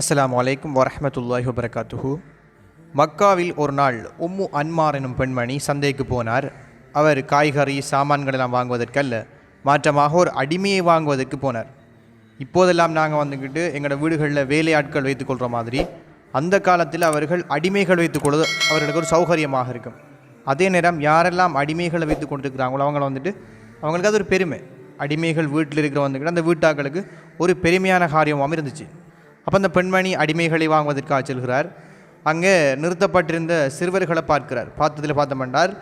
அஸ்லாம் வலைக்கும் வரஹ்மத்துல்லாஹி வபரகாத்துஹு. மக்காவில் ஒரு நாள் உம்மு அன்மார் எனும் பெண்மணி சந்தைக்கு போனார். அவர் காய்கறி சாமான்கள் எல்லாம் வாங்குவதற்கல்ல மாற்றமாக ஒரு அடிமையை வாங்குவதற்கு போனார். இப்போதெல்லாம் நாங்கள் வந்துக்கிட்டு எங்களோட வீடுகளில் வேலையாட்கள் வைத்துக்கொள்கிற மாதிரி அந்த காலத்தில் அவர்கள் அடிமைகள் வைத்துக்கொள்வது அவர்களுக்கு ஒரு சௌகரியமாக இருக்கும். அதே நேரம் யாரெல்லாம் அடிமைகளை வைத்து கொண்டிருக்கிறாங்களோ அவங்கள வந்துட்டு அவங்களுக்கு அது ஒரு பெருமை. அடிமைகள் வீட்டில் இருக்கிற வந்துக்கிட்டு அந்த வீட்டாக்களுக்கு ஒரு பெருமையான காரியமாகவும் இருந்துச்சு அப்போ அந்த பெண்மணி அடிமைகளை வாங்குவதற்காக செல்கிறார். அங்கே நிறுத்தப்பட்டிருந்த சிறுவர்களை பார்க்கிறார். பார்த்ததில் பார்த்தமென்றால்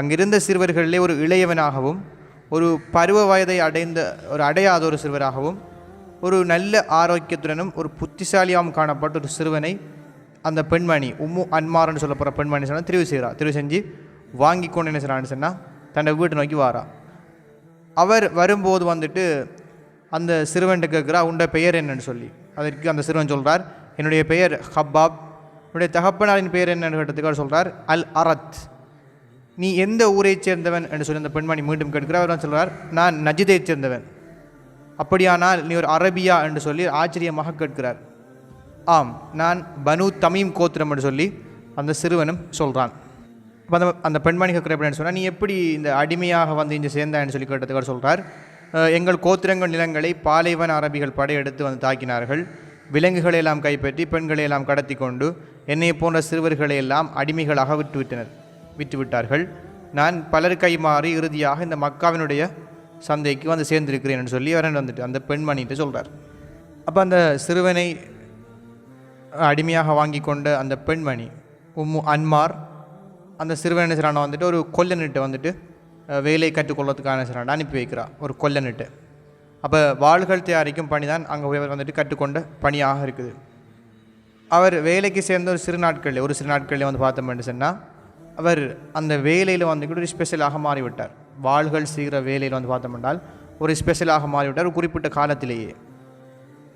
அங்கிருந்த சிறுவர்களிலே ஒரு இளையவனாகவும் ஒரு பருவ வயதை அடைந்த ஒரு அடையாத ஒரு சிறுவராகவும் ஒரு நல்ல ஆரோக்கியத்துடனும் ஒரு புத்திசாலியாகவும் காணப்பட்ட ஒரு சிறுவனை அந்த பெண்மணி உம்மு அன்மார்னு சொல்லப்படுற பெண்மணி சொன்னால் தெரிவு செய்கிறார் தெரிவு செஞ்சு வாங்கி கொண்டு என்ன செய்கிறான்னு சொன்னால் தன்னை வீட்டை நோக்கி வாரா. அவர் வரும்போது வந்துட்டு அந்த சிறுவன்ட்டு கேட்குறா உண்ட பெயர் என்னன்னு சொல்லி. அதற்கு அந்த சிறுவன் சொல்கிறார் என்னுடைய பெயர் ஹப்பாப். என்னுடைய தகப்பனாரின் பெயர் என்னன்னு கேட்டதுக்காக சொல்கிறார் அல் அரத். நீ எந்த ஊரைச் சேர்ந்தவன்? என்று சொல்லி அந்த பெண்மணி மீண்டும் கேட்கிறார். அவர் சொல்கிறார் நான் நஜிதை சேர்ந்தவன். அப்படியானால் நீ ஒரு அரபியா? என்று சொல்லி ஆச்சரியமாக கேட்கிறார். ஆம் நான் பனு தமீம் கோத்திரம் என்று சொல்லி அந்த சிறுவனும் சொல்கிறான் அந்த அந்த பெண்மணி கேட்குற அப்படின்னு சொன்னால் நீ எப்படி இந்த அடிமையாக வந்து இங்கே சேர்ந்தான்னு சொல்லி கேட்டதுக்காக சொல்கிறார் எங்கள் கோத்திரங்கள் நிலங்களை பாலைவன அரபிகள் படையெடுத்து வந்து தாக்கினார்கள். விலங்குகளை எல்லாம் கைப்பற்றி பெண்களை எல்லாம் கடத்தி கொண்டு என்னை போன்ற சிறுவர்களை எல்லாம் அடிமைகளாக விட்டுவிட்டனர் விட்டுவிட்டார்கள். நான் பலர் கை மாறி இறுதியாக இந்த மக்காவினுடைய சந்தைக்கு வந்து சேர்ந்திருக்கிறேன் சொல்லி அவர் வந்துட்டு அந்த பெண்மணிட்டு சொல்கிறார் அப்போ அந்த சிறுவனை அடிமையாக வாங்கி கொண்ட அந்த பெண்மணி உம்மு அன்மார் அந்த சிறுவன் சிறான வந்துட்டு ஒரு கொல்லனிட்டு வந்துட்டு வேலை கற்றுக்கொள்வதுக்கான சிறான அனுப்பி வைக்கிறா. ஒரு கொல்லன்ட்டு. அப்போ வாள்கள் தயாரிக்கும் பணி தான் அங்கே போய் அவர் வந்துட்டு கற்றுக்கொண்ட பணியாக இருக்குது. அவர் வேலைக்கு சேர்ந்த ஒரு சிறு நாட்களில் ஒரு சிறு நாட்களில் வந்து பார்த்தோம்னு சொன்னால் அவர் அந்த வேலையில் வந்து கூட ஒரு ஸ்பெஷலாக மாறிவிட்டார். வாள்கள் செய்கிற வேலையில் வந்து பார்த்தோம்னால் ஒரு ஸ்பெஷலாக மாறிவிட்டார் ஒரு குறிப்பிட்ட காலத்திலேயே.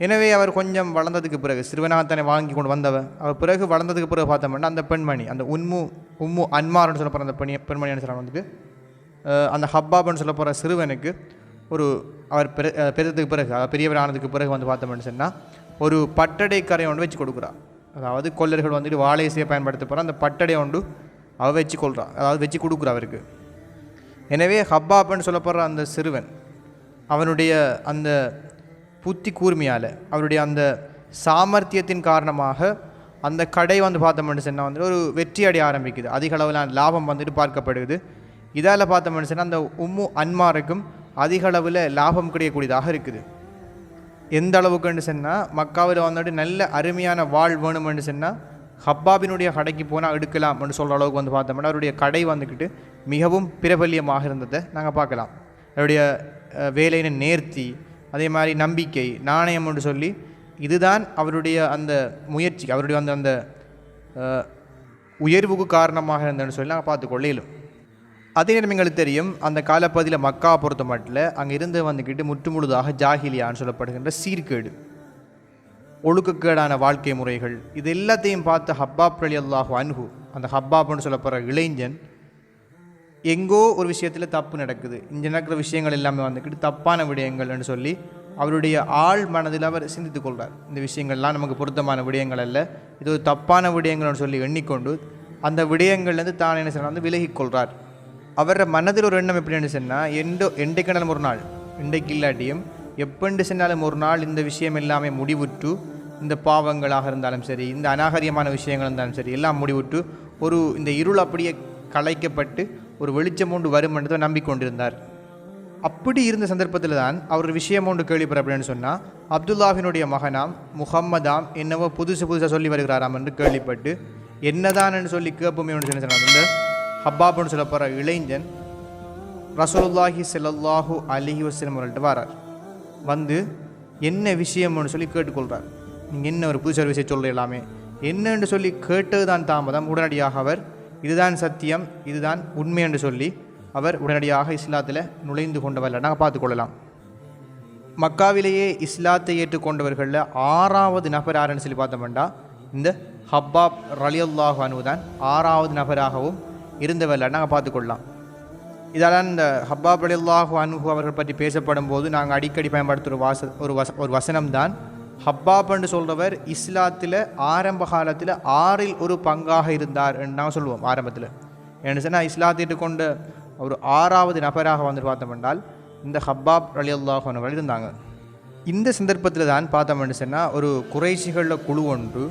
எனவே அவர் கொஞ்சம் வளர்ந்ததுக்கு பிறகு சிறுவனாகத்தானே வாங்கி கொண்டு வந்தவர். அவர் பிறகு வளர்ந்ததுக்கு பிறகு பார்த்தோம்னா அந்த பெண்மணி அந்த உண்மு உம்மு அன்மார்னு சொல்லப்படுற அந்த பெண் பெண்மணி என்ன சொல்கிறாங்க வந்துட்டு அந்த ஹப்பாப்னு சொல்ல போகிற சிறுவனுக்கு ஒரு அவர் பெரு அஹ், பிறகு அதாவது பெரியவர் ஆனதுக்கு பிறகு வந்து பார்த்தோம்னு சொன்னால் ஒரு பட்டடை கரை ஒன்று வச்சு கொடுக்குறா. அதாவது கொல்லர்கள் வந்துட்டு வாழைசையை பயன்படுத்த போகிற அந்த பட்டடை ஒன்று அவ வச்சு கொள்கிறான் அதாவது வச்சு கொடுக்குறா அவருக்கு. எனவே ஹப்பாப்னு சொல்லப்படுற அந்த சிறுவன் அவனுடைய அந்த புத்தி கூர்மையால் அவருடைய அந்த சாமர்த்தியத்தின் காரணமாக அந்த கடை வந்து பார்த்தோம்னு சொன்னால் வந்துட்டு ஒரு வெற்றி அடைய ஆரம்பிக்குது. அதிக அளவிலான லாபம் வந்துட்டு பார்க்கப்படுது. இதால் பார்த்தோம்னு சொன்னால் அந்த உம்மு அன்மாருக்கும் அதிக அளவில் லாபம் கிடைக்கக்கூடியதாக இருக்குது. எந்த அளவுக்குன்னு சொன்னால் மக்காவில் வந்துட்டு நல்ல அருமையான வாழ் வேணும்னு சொன்னால் ஹப்பாபினுடைய கடைக்கு போனால் எடுக்கலாம்னு சொல்கிற அளவுக்கு வந்து பார்த்தோம்னா அவருடைய கடை வந்துக்கிட்டு மிகவும் பிரபல்யமாக இருந்ததை நாங்கள் பார்க்கலாம். அவருடைய அஹ், வேலையின் நேர்த்தி அதே மாதிரி நம்பிக்கை நாணயம் என்று சொல்லி இதுதான் அவருடைய அந்த முயற்சி அவருடைய அந்த அந்த உயர்வுக்கு காரணமாக இருந்ததுன்னு சொல்லி நாங்கள் பார்த்துக்கொள்ள இயலும். அதே நேரம் எங்களுக்கு தெரியும் அந்த காலப்பகுதியில் மக்கா பொறுத்த மட்டில் அங்கே இருந்து வந்துக்கிட்டு முற்றுமுழுதாக ஜாகிலியான்னு சொல்லப்படுகின்ற சீர்கேடு ஒழுக்கக்கேடான வாழ்க்கை முறைகள் இது எல்லாத்தையும் பார்த்து ஹப்பாப் அலி அல்லாஹு அன்ஹு அந்த ஹப்பாப்னு சொல்லப்படுற இளைஞன் எங்கோ ஒரு விஷயத்தில் தப்பு நடக்குது இங்கே நடக்கிற விஷயங்கள் எல்லாமே வந்துக்கிட்டு தப்பான விடயங்கள்னு சொல்லி அவருடைய ஆழ் மனதில் அவர் சிந்தித்து கொள்கிறார் இந்த விஷயங்கள்லாம் நமக்கு பொருத்தமான விடயங்கள் அல்ல இது ஒரு தப்பான விடயங்கள்னு சொல்லி எண்ணிக்கொண்டு அந்த விடயங்கள்லேருந்து தான் என்ன செய்யலாம் வந்து விலகிக்கொள்கிறார் அவர மனதில் ஒரு எண்ணம் எப்படின்னு சொன்னால் எண்டோ எண்டைக்கணலும் ஒரு நாள் இன்றைக்கு இல்லாட்டியும் எப்பண்டு சென்றாலும் ஒரு நாள் இந்த விஷயம் எல்லாமே முடிவுற்று இந்த பாவங்களாக இருந்தாலும் சரி இந்த அநாகரியமான விஷயங்கள் இருந்தாலும் சரி எல்லாம் முடிவுற்று ஒரு இந்த இருள் அப்படியே கலைக்கப்பட்டு ஒரு வெளிச்சம் ஒன்று வரும் என்று தான் நம்பிக்கொண்டிருந்தார். அப்படி இருந்த சந்தர்ப்பத்தில் தான் அவர் விஷயம் ஒன்று கேள்விப்பட அப்படின்னு சொன்னால் அப்துல்லாஹினுடைய மகனாம் முகம்மதாம் என்னவோ புதுசு புதுசாக சொல்லி வருகிறாராம் என்று கேள்விப்பட்டு என்னதான்னு சொல்லி கேட்போமே ஒன்று சொல்லி சொன்னார் இந்த ஹப்பாப்னு சொல்ல போகிற இளைஞன் ரசூலுல்லாஹி செல்லல்லாஹு அலிஹி வஸல்லம் அவர்கள்ட்ட வரார். வந்து என்ன விஷயம்னு சொல்லி கேட்டுக்கொள்கிறார் நீங்கள் என்ன ஒரு புதுசாக விஷயம் சொல்ல எல்லாமே? என்னன்னு சொல்லி கேட்டது தான் தாமதம். உடனடியாக அவர் இதுதான் சத்தியம். இதுதான் உண்மை என்று சொல்லி அவர் உடனடியாக இஸ்லாத்தில் நுழைந்து கொண்டவர் நாங்கள் பார்த்துக்கொள்ளலாம். மக்காவிலேயே இஸ்லாத்தை ஏற்றுக்கொண்டவர்களில் ஆறாவது நபர் யாருன்னு சொல்லி பார்த்தோம்னா இந்த ஹப்பாப் ரலியல்லாஹு அனுதான் ஆறாவது நபராகவும் இருந்தவர்கள் நாங்கள் பார்த்துக்கொள்ளலாம். இதெல்லாம் இந்த ஹப்பாப் ரலியல்லாஹு அனுகு அவர்கள் பற்றி பேசப்படும் போது நாங்கள் அடிக்கடி பயன்படுத்துகிற வாச ஒரு வச ஒரு வசனம் தான் ஹப்பாப்னு சொல்கிறவர் இஸ்லாத்தில் ஆரம்ப காலத்தில் ஆறில் ஒரு பங்காக இருந்தார் நாங்கள் சொல்லுவோம் ஆரம்பத்தில். என்ன சொன்னால் இஸ்லாத்திட்டு கொண்டு ஒரு ஆறாவது நபராக வந்து பார்த்தோம் என்றால் இந்த ஹப்பாப் அலி அல்லாஹனவர்கள் இருந்தாங்க. இந்த சந்தர்ப்பத்தில் தான் பார்த்தோம்னு சொன்னால் ஒரு குறைசிகளில் குழு ஒன்று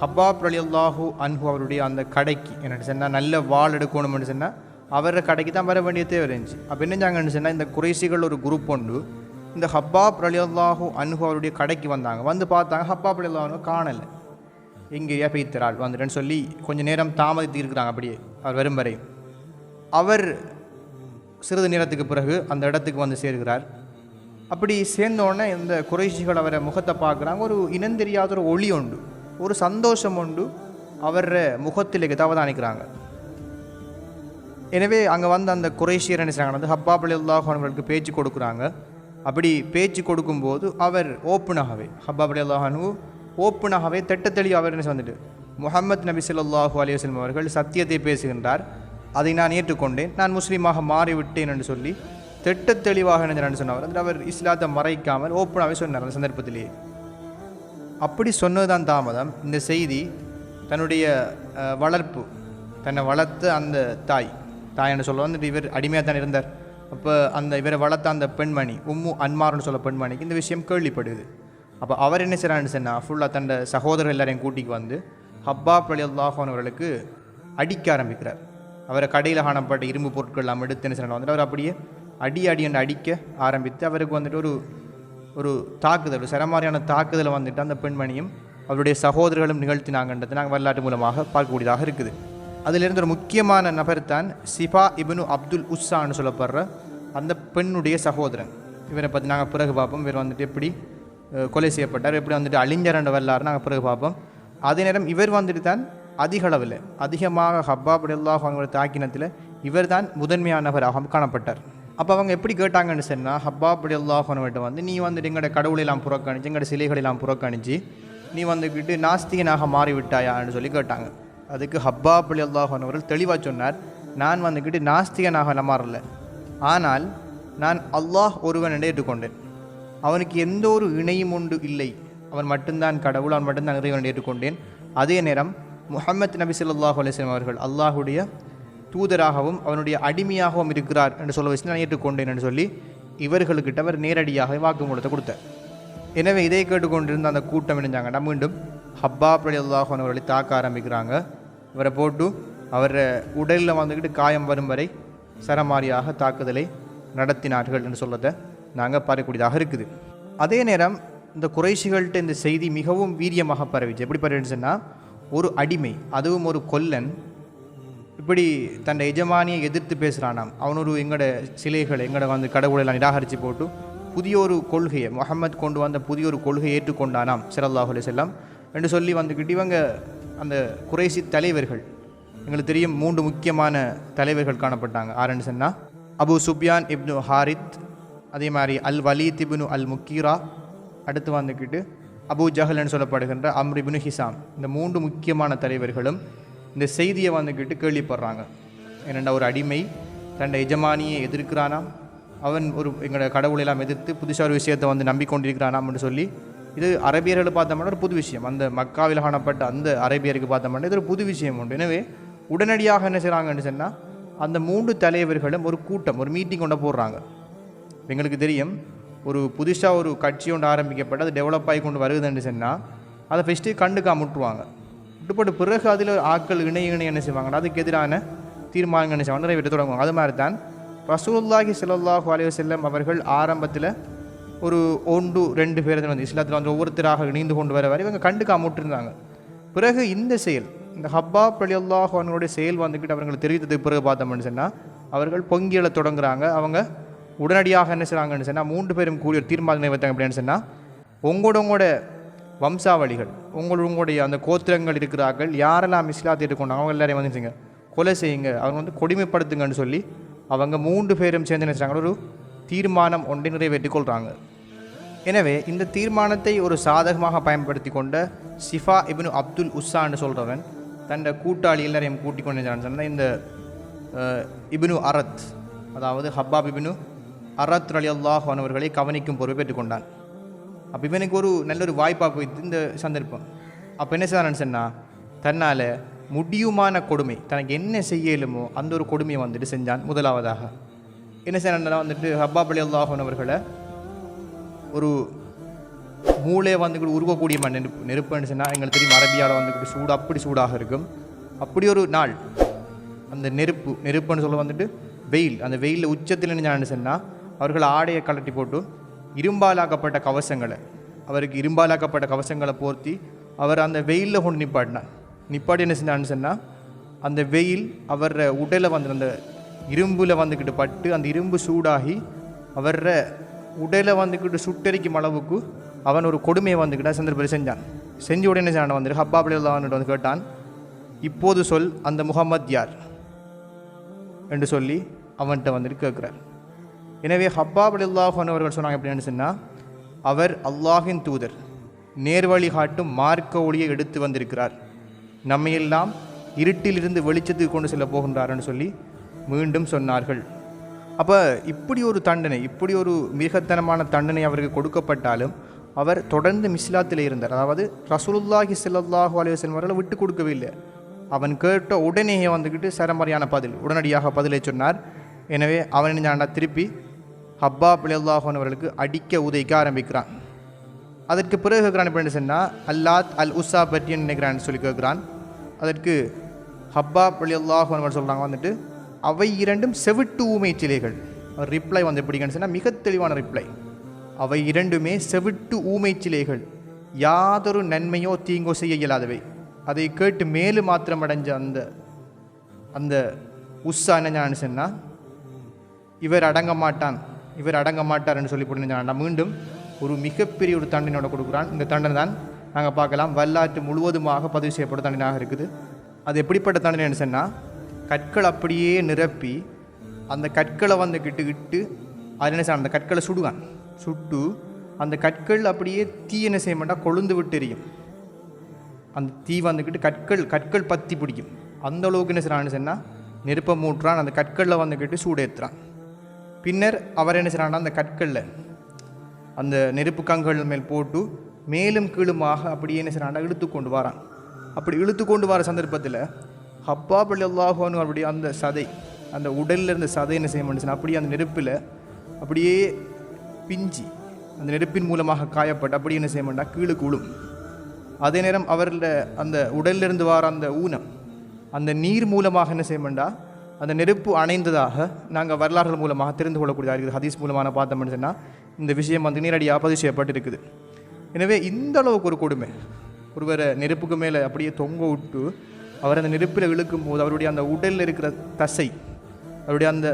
ஹப்பாப் அலி அல்லாஹூ அன்ஹு அவருடைய அந்த கடைக்கு என்ன சொன்னால் நல்ல வாள் எடுக்கணும்னு சொன்னால் அவரோட கடைக்கு தான் வர வேண்டிய தேவை இருந்துச்சு. அப்போ என்னஞ்சாங்கன்னு சொன்னால் இந்த குறைசிகள் ஒரு குரூப் ஒன்று இந்த ஹப்பாப் அலி அல்லாஹூ அன்ஹு அவருடைய கடைக்கு வந்தாங்க. வந்து பார்த்தாங்க ஹப்பாப் அலி அல்லாஹ் காணலை. எங்கேயா பெய்த்திராள் வந்துட்டேன்னு சொல்லி கொஞ்சம் நேரம் தாமதித்து இருக்கிறாங்க அப்படியே அவர் வரும் வரை. அவர் சிறிது நேரத்துக்கு பிறகு அந்த இடத்துக்கு வந்து சேர்கிறார். அப்படி சேர்ந்தோடனே இந்த குறைஷிகள் அவரை முகத்தை பார்க்குறாங்க. ஒரு இனம் தெரியாத ஒரு ஒளி உண்டு. ஒரு சந்தோஷம் உண்டு. அவர முகத்திலேக்கு தவதானிக்கிறாங்க எனவே அங்கே வந்து அந்த குறைஷியர் என்ன செய்கிறாங்க வந்து ஹப்பாபுல் அவர்களுக்கு பேச்சு கொடுக்குறாங்க. அப்படி பேச்சு கொடுக்கும்போது அவர் ஓப்பனாகவே ஹப்பாபுல் அல்லாஹானு ஓப்பனாகவே திட்டத்தெளி அவர் என்ன வந்துட்டு முகமது நபி சொல்லாஹு அலையுஸ்லம் அவர்கள் சத்தியத்தை பேசுகின்றார். அதை நான் ஏற்றுக்கொண்டேன். நான் முஸ்லீமாக மாறிவிட்டேன் என்று சொல்லி திட்ட தெளிவாக சொன்னார். சொன்னவர் அவர் இஸ்லாத்தை மறைக்காமல் ஓப்பனாகவே சொன்னார் அந்த சந்தர்ப்பத்திலேயே. அப்படி சொன்னதுதான் தாமதம். இந்த செய்தி தன்னுடைய வளர்ப்பு தன்னை வளர்த்த அந்த தாய் தாய் என்று சொல்ல வந்துட்டு இவர் அடிமையாக தான் இருந்தார். அப்போ அந்த இவரை வளர்த்த அந்த பெண்மணி உம்மு அன்மார்னு சொல்ல பெண்மணிக்கு இந்த விஷயம் கேள்விப்படுது. அப்போ அவர் என்ன செய்கிறான்னு சொன்னால் ஃபுல்லாக தன்னோட சகோதரர் எல்லாரையும் கூட்டிக்கு வந்து ஹப்பா அலி அல்லாஹானவர்களுக்கு அடிக்க ஆரம்பிக்கிறார். அவரை கடையில் காணப்பட்ட இரும்பு பொருட்கள் எல்லாம் எடுத்து என்ன செய்யணும் வந்துட்டு அவர் அப்படியே அடி அடி என்று அடிக்க ஆரம்பித்து அவருக்கு வந்துட்டு ஒரு ஒரு தாக்குதல் ஒரு சரமாரியான தாக்குதலை வந்துட்டு அந்த பெண்மணியும் அவருடைய சகோதரர்களும் நிகழ்த்தினாங்கன்றது நாங்கள் வரலாற்று மூலமாக பார்க்கக்கூடியதாக இருக்குது. அதிலிருந்து ஒரு முக்கியமான நபர் தான் சிபா இபனு அப்துல் உஸ்ஸான்னு சொல்லப்படுற அந்த பெண்ணுடைய சகோதரன். இவரை பற்றி நாங்கள் பிறகு பார்ப்போம். இவர் வந்துட்டு எப்படி கொலை செய்யப்பட்டார் எப்படி வந்துட்டு அழிஞ்சரண்ட வரலாறு நாங்கள் பிறகு பார்ப்போம். அதே நேரம் இவர் வந்துட்டு தான் அதிக அளவில் அதிகமாக ஹப்பாப் அல்லாஹ் அவங்களோட தாக்கினத்தில் இவர் தான் முதன்மையானவராக காணப்பட்டார். அப்போ அவங்க எப்படி கேட்டாங்கன்னு சொன்னால் ஹப்பா அப்படி அல்லாஹ்வன்கிட்ட வந்து நீ வந்துட்டு எங்களோட கடவுளெல்லாம் புறக்கணிச்சு எங்களோட சிலைகளெல்லாம் புறக்கணிச்சு நீ வந்துக்கிட்டு நாஸ்திகனாக மாறிவிட்டாயான்னு சொல்லி கேட்டாங்க. அதுக்கு ஹப்பா அப்படி அவர்கள் தெளிவாக சொன்னார் நான் வந்துக்கிட்டு நாஸ்திகனாக மாறல. ஆனால் நான் அல்லாஹ் ஒருவன் ஏற்றுக்கொண்டேன். அவனுக்கு எந்த ஒரு இணையும் உண்டு இல்லை. அவன் மட்டும்தான் கடவுள் அவன் மட்டும்தான் இறைவன் ஏற்றுக்கொண்டேன். அதே நேரம் முஹம்மத் நபி சொல்லாஹ் அலிஸ்லாம் அவர்கள் அல்லாஹுடைய தூதராகவும் அவனுடைய அடிமையாகவும் இருக்கிறார் என்று சொல்ல வச்சு நான் ஏற்றுக்கொண்டேன் என்று சொல்லி இவர்களுக்கிட்ட அவர் நேரடியாக வாக்குமூலத்தை கொடுத்தார். எனவே இதை கேட்டுக்கொண்டிருந்த அந்த கூட்டம் இணைஞ்சாங்கன்னா மீண்டும் ஹப்பா அலி அவர்களை தாக்க ஆரம்பிக்கிறாங்க. இவரை போட்டு அவரை உடலில் வந்துக்கிட்டு காயம் வரும் வரை சரமாரியாக தாக்குதலை நடத்தினார்கள் என்று சொல்லதை நாங்கள் பார்க்கக்கூடியதாக இருக்குது. அதே நேரம் இந்த குறைஷிகள்கிட்ட இந்த செய்தி மிகவும் வீரியமாக பரவிச்சு. எப்படி பரவிச்சுன்னா ஒரு அடிமை அதுவும் ஒரு கொல்லன் இப்படி தன் எஜமானியை எதிர்த்து பேசுகிறானாம் அவன் ஒரு எங்களோட சிலைகளை எங்களோட வந்து கடவுளெல்லாம் நிராகரித்து போட்டு புதிய ஒரு கொள்கையை முகமது கொண்டு வந்த புதிய ஒரு கொள்கையை ஏற்றுக்கொண்டானாம் ஸல்லல்லாஹு செல்லம் என்று சொல்லி வந்துக்கிட்டு இவங்க அந்த குறைசி தலைவர்கள் எங்களுக்கு தெரியும் மூன்று முக்கியமான தலைவர்கள் காணப்பட்டாங்க. ஆரண்டு சொன்னால் அபு சுப்யான் இப்னு ஹாரித் அதே மாதிரி அல் வலீத் இப்னு அல் முக்கீரா அடுத்து வந்துக்கிட்டு அபு ஜஹல்னு சொல்லப்படுகின்ற அம்ரிபினு ஹிசாம். இந்த மூன்று முக்கியமான தலைவர்களும் இந்த செய்தியை வந்துக்கிட்டு கேள்விப்படுறாங்க. ஏனெண்டா ஒரு அடிமை தன்னை எஜமானியை எதிர்க்கிறானாம். அவன் ஒரு எங்களோட கடவுளை எல்லாம் எதிர்த்து புதுசாக ஒரு விஷயத்தை வந்து நம்பிக்கொண்டிருக்கிறானாம்னு சொல்லி இது அரபியர்கள் பார்த்தோம்னா ஒரு புது விஷயம். அந்த மக்காவில் காணப்பட்ட அந்த அரபியருக்கு பார்த்தோம்னா இது ஒரு புது விஷயம் உண்டு. எனவே உடனடியாக என்ன செய்கிறாங்கன்னு சொன்னால் அந்த மூன்று தலைவர்களும் ஒரு கூட்டம் ஒரு மீட்டிங் கொண்டு போடுறாங்க எங்களுக்கு தெரியும் ஒரு புதுசாக ஒரு கட்சி ஒன்று ஆரம்பிக்கப்பட்டு அது டெவலப் ஆகி கொண்டு வருதுன்னு சொன்னால் அதை ஃபஸ்ட்டு கண்டுக்காமட்டுருவாங்க விட்டுப்பட்டு பிறகு அதில் ஆட்கள் இணைய இணைய என்ன செய்வாங்கன்னா அதுக்கு எதிரான தீர்மானங்கள் என்ன செய்வாங்க நிறைவேற்ற தொடங்குவாங்க. அது மாதிரி தான் ரசூல்லாஹி ஸல்லல்லாஹு அலைஹி செல்லம் அவர்கள் ஆரம்பத்தில் ஒரு ஒன்று ரெண்டு பேர் வந்து இஸ்லாத்தில் வந்து ஒவ்வொருத்தராக இணைந்து கொண்டு வர வரை இவங்க கண்டுக்காம விட்டுருந்தாங்க. பிறகு இந்த செயல் இந்த ஹப்பா அலி அவங்களுடைய செயல் வந்துக்கிட்டு அவங்களுக்கு தெரிவித்ததுக்கு பிறகு பார்த்தோம்னு சொன்னால் அவர்கள் பொங்கியல தொடங்குறாங்க. அவங்க உடனடியாக என்ன செய்கிறாங்கன்னு சொன்னால் மூன்று பேரும் கூடிய ஒரு தீர்மானம் வைத்தாங்க அப்படின்னு சொன்னால் உங்களோட உங்களோட வம்சாவளிகள். உங்கள் உங்களுடைய அந்த கோத்திரங்கள் இருக்கிறார்கள். யாரெல்லாம் இஸ்லாத்தை எடுத்துக்கொண்டாங்க அவங்க எல்லாரையும் வந்து கொலை செய்யுங்க. அவங்க வந்து கொடுமைப்படுத்துங்கன்னு சொல்லி அவங்க மூன்று பேரும் சேர்ந்து நினைச்சாங்க ஒரு தீர்மானம் ஒன்றை நிறைவேற்றிக் கொள்கிறாங்க எனவே இந்த தீர்மானத்தை ஒரு சாதகமாக பயன்படுத்தி கொண்ட சிஃபா இபின் அப்துல் உஸ்ஸான்னு சொல்கிறவன் தன் கூட்டாளி எல்லாரையும் கூட்டிக் கொண்டு சொன்னால் இந்த இபினு அரத் அதாவது ஹப்பாப் இபினு அரத் அலி அல்லாஹ் அவர்களை கவனிக்கும் பொறுப்பை பெற்றுக்கொண்டான் அப்போ இவனுக்கு ஒரு நல்ல ஒரு வாய்ப்பாக போய் இந்த சந்தர்ப்பம். அப்போ என்ன செய்யறான்னு சொன்னால் தன்னால் முடியுமான கொடுமை தனக்கு என்ன செய்யலுமோ அந்த ஒரு கொடுமையை வந்துட்டு செஞ்சான் முதலாவதாக. என்ன செய்யறான்னா வந்துட்டு ஹப்பா அலி அல்லாஹன் அவர்களை ஒரு மூளை வந்துக்கிட்டு உருவக்கூடிய மண் நெருப்பு நெருப்புன்னு சொன்னால் எங்களுக்கு தெரியும் அரபியாவில் வந்துக்கிட்டு சூடு அப்படி சூடாக இருக்கும். அப்படி ஒரு நாள் அந்த நெருப்பு நெருப்புன்னு சொல்ல வந்துட்டு வெயில் அந்த வெயிலில் உச்சத்தில் நினைஞ்சான்னு சொன்னால் அவர்கள் ஆடையை கலட்டி போட்டு இரும்பாலாக்கப்பட்ட கவசங்களை அவருக்கு இரும்பாலாக்கப்பட்ட கவசங்களை போர்த்தி அவர் அந்த வெயிலில் கொண்டு நிப்பாட்டினார். நிப்பாட்டி என்ன செஞ்சான்னு சொன்னால் அந்த வெயில் அவர உடலை வந்து அந்த இரும்பில் வந்துக்கிட்டு பட்டு அந்த இரும்பு சூடாகி அவர உடலை வந்துக்கிட்டு சுட்டரிக்கும் அளவுக்கு அவன் ஒரு கொடுமையை வந்துக்கிட்ட சந்திரபுரி செஞ்சான். செஞ்ச உடனே செய்யான் வந்துட்டு ஹப்பா பிள்ளைகள் வந்து கேட்டான் இப்போது சொல் அந்த முகமத் யார்? என்று சொல்லி அவன்கிட்ட வந்துட்டு கேட்குறார். எனவே ஹப்பாப் அல்லாஹன் அவர்கள் சொன்னாங்க எப்படின்னு சொன்னால் அவர் அல்லாஹின் தூதர் நேர்வழி காட்டும் மார்க்க ஒளியை எடுத்து வந்திருக்கிறார். நம்மையெல்லாம் இருட்டிலிருந்து வெளிச்சத்துக்கு கொண்டு செல்ல போகின்றார்னு சொல்லி மீண்டும் சொன்னார்கள். அப்போ இப்படி ஒரு தண்டனை இப்படி ஒரு மிருகத்தனமான தண்டனை அவருக்கு கொடுக்கப்பட்டாலும் அவர் தொடர்ந்து மிஸ்லாத்தில் இருந்தார். அதாவது ரசூலுல்லாஹி ஸல்லல்லாஹு அலைய வஸல்லம் அவர்களை விட்டு கொடுக்கவே இல்லை அவன் கேட்ட உடனேயே வந்துக்கிட்டு சரமாரியான பதில் உடனடியாக பதிலை சொன்னார். எனவே அவன் என்ன திருப்பி ஹப்பா பிள்ளாஹன் அவர்களுக்கு அடிக்க உதைக்க ஆரம்பிக்கிறான். அதற்கு பிறகு கேட்குறான் எப்படி சொன்னால் அல்லாத் அல் உஸா பற்றி நினைக்கிறான்னு சொல்லி கேட்குறான் அதற்கு ஹப்பா பிள்ளாஹன் அவர்கள் சொல்கிறாங்க வந்துட்டு அவை இரண்டும் செவிட்டு ஊமை சிலைகள். ரிப்ளை வந்து எப்படிங்கன்னு சொன்னால் மிக தெளிவான ரிப்ளை அவை இரண்டுமே செவிட்டு ஊமை சிலைகள். யாதொரு நன்மையோ தீங்கோ செய்ய இயலாதவை. அதை கேட்டு மேலும் மாத்திரம் அடைஞ்ச அந்த அந்த உஸ்ஸா என்ன சொன்னால் இவர் அடங்க மாட்டான். இவர் அடங்க மாட்டார்னு சொல்லி போட்டு மீண்டும் ஒரு மிகப்பெரிய ஒரு தண்டனையோட கொடுக்குறான். இந்த தண்டனை தான் நாங்கள் பார்க்கலாம். வரலாற்று முழுவதுமாக பதிவு செய்யப்பட்ட தண்டனையாக இருக்குது. அது எப்படிப்பட்ட தண்டனைன்னு சொன்னால் கற்கள் அப்படியே நிரப்பி அந்த கற்களை வந்து கிட்டு கிட்டு அது என்ன செய்யணும் அந்த கற்களை சுடுவான். சுட்டு அந்த கற்கள் அப்படியே தீ என்ன செய்ய மாட்டால் கொழுந்து விட்டு எரியும். அந்த தீ வந்துக்கிட்டு கற்கள் கற்கள் பற்றி பிடிக்கும். அந்த அளவுக்கு என்ன செய்யறான்னு சொன்னால் நெருப்பை மூட்டுறான் அந்த கற்களில் வந்துக்கிட்டு சூடேற்றுறான் பின்னர் அவர் என்ன செய்யறான்னா அந்த கற்களில் அந்த நெருப்பு கங்கள் மேல் போட்டு மேலும் கீழுமாக அப்படியே என்ன செய்யறான்னா இழுத்து கொண்டு வரான். அப்படி இழுத்து கொண்டு வர சந்தர்ப்பத்தில் ஹப்பா பள்ளி அல்லாஹோன்னு அப்படி அந்த சதை அந்த உடலில் இருந்த சதை என்ன செய்ய முடிச்சுன்னா அப்படியே அந்த நெருப்பில் அப்படியே பிஞ்சி அந்த நெருப்பின் மூலமாக காயப்பட்டு அப்படி என்ன செய்ய மாட்டா கீழு கூழும் அதே நேரம் அவரில் அந்த உடலிலிருந்து வர அந்த ஊனம் அந்த நீர் மூலமாக என்ன செய்ய மாட்டா அந்த நெருப்பு அணைந்ததாக நாங்கள் வரலாறுகள் மூலமாக தெரிந்து கொள்ளக்கூடியதாக இருக்குது. ஹதீஸ் மூலமான பார்த்தோம்னு சொன்னால் இந்த விஷயம் வந்து நேரடியாக பதிவு செய்யப்பட்டிருக்குது. எனவே இந்த அளவுக்கு ஒரு கொடுமை. ஒருவரை நெருப்புக்கு மேலே அப்படியே தொங்க விட்டு அவர் அந்த நெருப்பில் இழுக்கும் போது அவருடைய அந்த உடலில் இருக்கிற தசை அவருடைய அந்த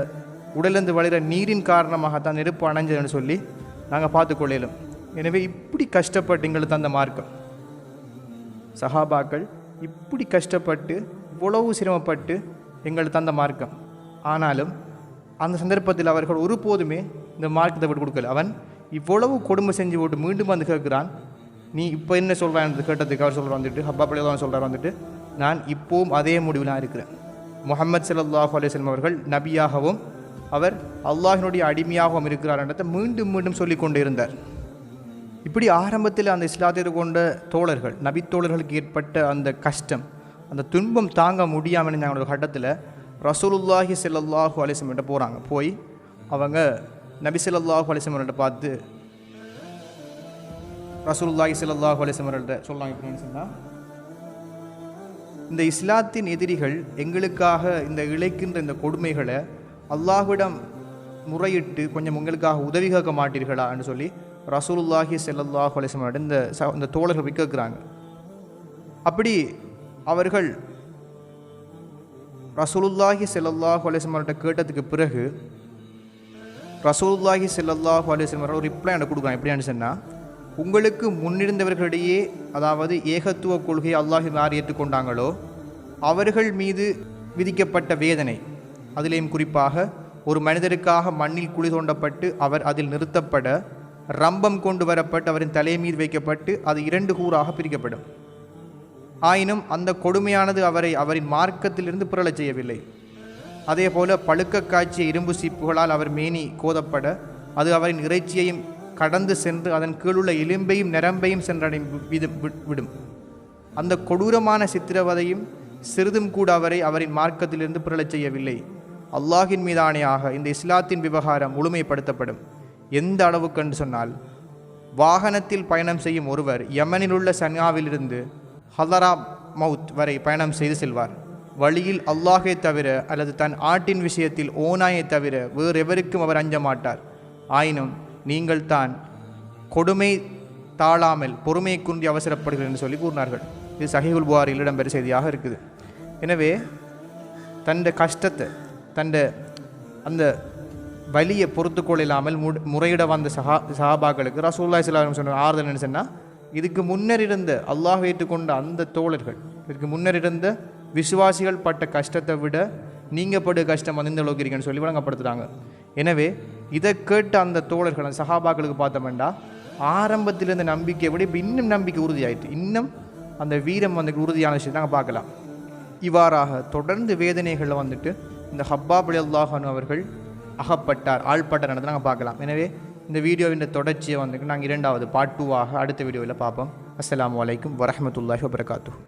உடலிருந்து வளைகிற நீரின் காரணமாகத்தான் நெருப்பு அணைஞ்சதுன்னு சொல்லி நாங்கள் பார்த்துக்கொள்ளலும் எனவே இப்படி கஷ்டப்பட்டு எங்களுக்கு அந்த மார்க்கம். சஹாபாக்கள் இப்படி கஷ்டப்பட்டு இவ்வளவு சிரமப்பட்டு எங்கள் தந்த மார்க்கம். ஆனாலும் அந்த சந்தர்ப்பத்தில் அவர்கள் ஒருபோதுமே இந்த மார்க்கத்தை விட்டு கொடுக்கல. அவன் இவ்வளவு கொடுமை செஞ்சு போட்டு மீண்டும் வந்து கேட்குறான். நீ இப்போ என்ன சொல்கிறான் கேட்டதுக்கு அவர் சொல்கிற வந்துட்டு ஹப்பா பிள்ளைதான் சொல்கிறார் வந்துட்டு நான் இப்போவும் அதே முடிவில் நான் இருக்கிறேன். முகமது சல்லாஹ் அலைஹி அவர்கள் நபியாகவும் அவர் அல்லாஹினுடைய அடிமையாகவும் இருக்கிறார் என்றதை மீண்டும் மீண்டும் சொல்லிக் கொண்டு இருந்தார் இப்படி ஆரம்பத்தில் அந்த இஸ்லாத்திற்கு கொண்ட தோழர்கள் நபி தோழர்களுக்கு ஏற்பட்ட அந்த கஷ்டம் அந்த துன்பம் தாங்க முடியாமல் ஒரு கட்டத்தில் ரசூலுல்லாஹி செல்லல்லாஹு அலிசம்கிட்ட போகிறாங்க போய் அவங்க நபி செல்லல்லாஹு அலிசம்கிட்ட பார்த்து ரசூலுல்லாஹி செல்லல்லாஹு அலிசம்கிட்ட வஸல்லம் சொல்கிறாங்க எப்படின்னு சொன்னால் இந்த இஸ்லாத்தின் எதிரிகள் எங்களுக்காக இந்த இழைக்கின்ற இந்த கொடுமைகளை அல்லாஹ்விடம் முறையிட்டு கொஞ்சம் உங்களுக்காக உதவி கேட்க மாட்டீர்களான்னு சொல்லி ரசூலுல்லாஹி செல்லல்லாஹு அலிசம்கிட்ட இந்த இந்த தோழர்கள் போய் கேட்குறாங்க. அப்படி அவர்கள் ரசூலுல்லாஹி செல்லல்லாஹ் அலைஹி கேட்டதுக்கு பிறகு ரசூலுல்லாஹி செல்லல்லாஹ் அலைஹி ஒரு ரிப்ளை எனக்கு கொடுக்குறாங்க. எப்படின்னு சொன்னால் உங்களுக்கு முன்னிருந்தவர்களிடையே அதாவது ஏகத்துவ கொள்கையை அல்லாஹ் யார் ஏற்றுக்கொண்டாங்களோ அவர்கள் மீது விதிக்கப்பட்ட வேதனை அதிலேயும் குறிப்பாக ஒரு மனிதருக்காக மண்ணில் குழி தோண்டப்பட்டு அவர் அதில் நிறுத்தப்பட ரம்பம் கொண்டு வரப்பட்டு அவரின் தலை மீது வைக்கப்பட்டு அது இரண்டு கூறாக பிரிக்கப்படும். ஆயினும் அந்த கொடுமையானது அவரை அவரின் மார்க்கத்திலிருந்து புரளச் செய்யவில்லை அதே போல பழுக்க காய்ச்சிய இரும்பு சீப்புகளால் அவர் மேனி கோதப்பட அது அவரின் இறைச்சியையும் கடந்து சென்று அதன் கீழுள்ள எலும்பையும் நிரம்பையும் சென்றடை விதம் வி- விடும். அந்த கொடூரமான சித்திரவதையும் சிறிதும் கூட அவரை அவரின் மார்க்கத்திலிருந்து புரளச் செய்யவில்லை அல்லாஹின் மீதானையாக இந்த இஸ்லாத்தின் விவகாரம் முழுமைப்படுத்தப்படும். எந்த அளவுக்கு என்று சொன்னால் வாகனத்தில் பயணம் செய்யும் ஒருவர் யமனில் உள்ள சன்யாவிலிருந்து ஹலரா மவுத் வரை பயணம் செய்து செல்வார். வழியில் அல்லாஹை தவிர அல்லது தன் ஆட்டின் விஷயத்தில் ஓனாயை தவிர வேறு எவருக்கும் அவர் அஞ்ச மாட்டார். ஆயினும் நீங்கள் தான் கொடுமை தாழாமல் பொறுமையை குன்றி அவசரப்படுகிறேன் என்று சொல்லி கூறினார்கள். இது சஹீகுல் புகாரில் இடம்பெற செய்தியாக இருக்குது. எனவே தன் கஷ்டத்தை தன்னுடைய அந்த வலியை பொறுத்து கொள்ளாமல் முறையிட வந்த சஹா சஹாபாக்களுக்கு ரசூல்லா இஸ்லாம் சொன்ன ஆறுதல் என்ன சொன்னால் இதுக்கு முன்னர் இருந்த அல்லாஹ் ஏற்றுக்கொண்ட அந்த தோழர்கள் இதுக்கு முன்னர் இருந்த விசுவாசிகள் பட்ட கஷ்டத்தை விட நீங்கள் படு கஷ்டம் அந்த அளவுக்கு இருக்குன்னு சொல்லி வழங்கப்படுத்துகிறாங்க எனவே இதை கேட்ட அந்த தோழர்கள் அந்த சஹாபாக்களுக்கு பார்த்தோம்னா ஆரம்பத்தில் இருந்த நம்பிக்கையை விட இப்போ இன்னும் நம்பிக்கை உறுதியாயிட்டு இன்னும் அந்த வீரம் வந்து உறுதியான விஷயத்தை நாங்கள் பார்க்கலாம். இவ்வாறாக தொடர்ந்து வேதனைகளில் வந்துட்டு இந்த ஹப்பாபுலி அல்லாஹான் அவர்கள் அகப்பட்டார் ஆள்பட்டார் நடந்து நாங்கள் பார்க்கலாம். எனவே இந்த வீடியோவின் தொடர்ச்சியை வந்து நாங்கள் இரண்டாவது பார்ட் டூவாக அடுத்த வீடியோவில் பார்ப்போம். அஸ்லாம் அலைக்கும் வரமத்துல்லாஹ் வபரகாத்துஹு.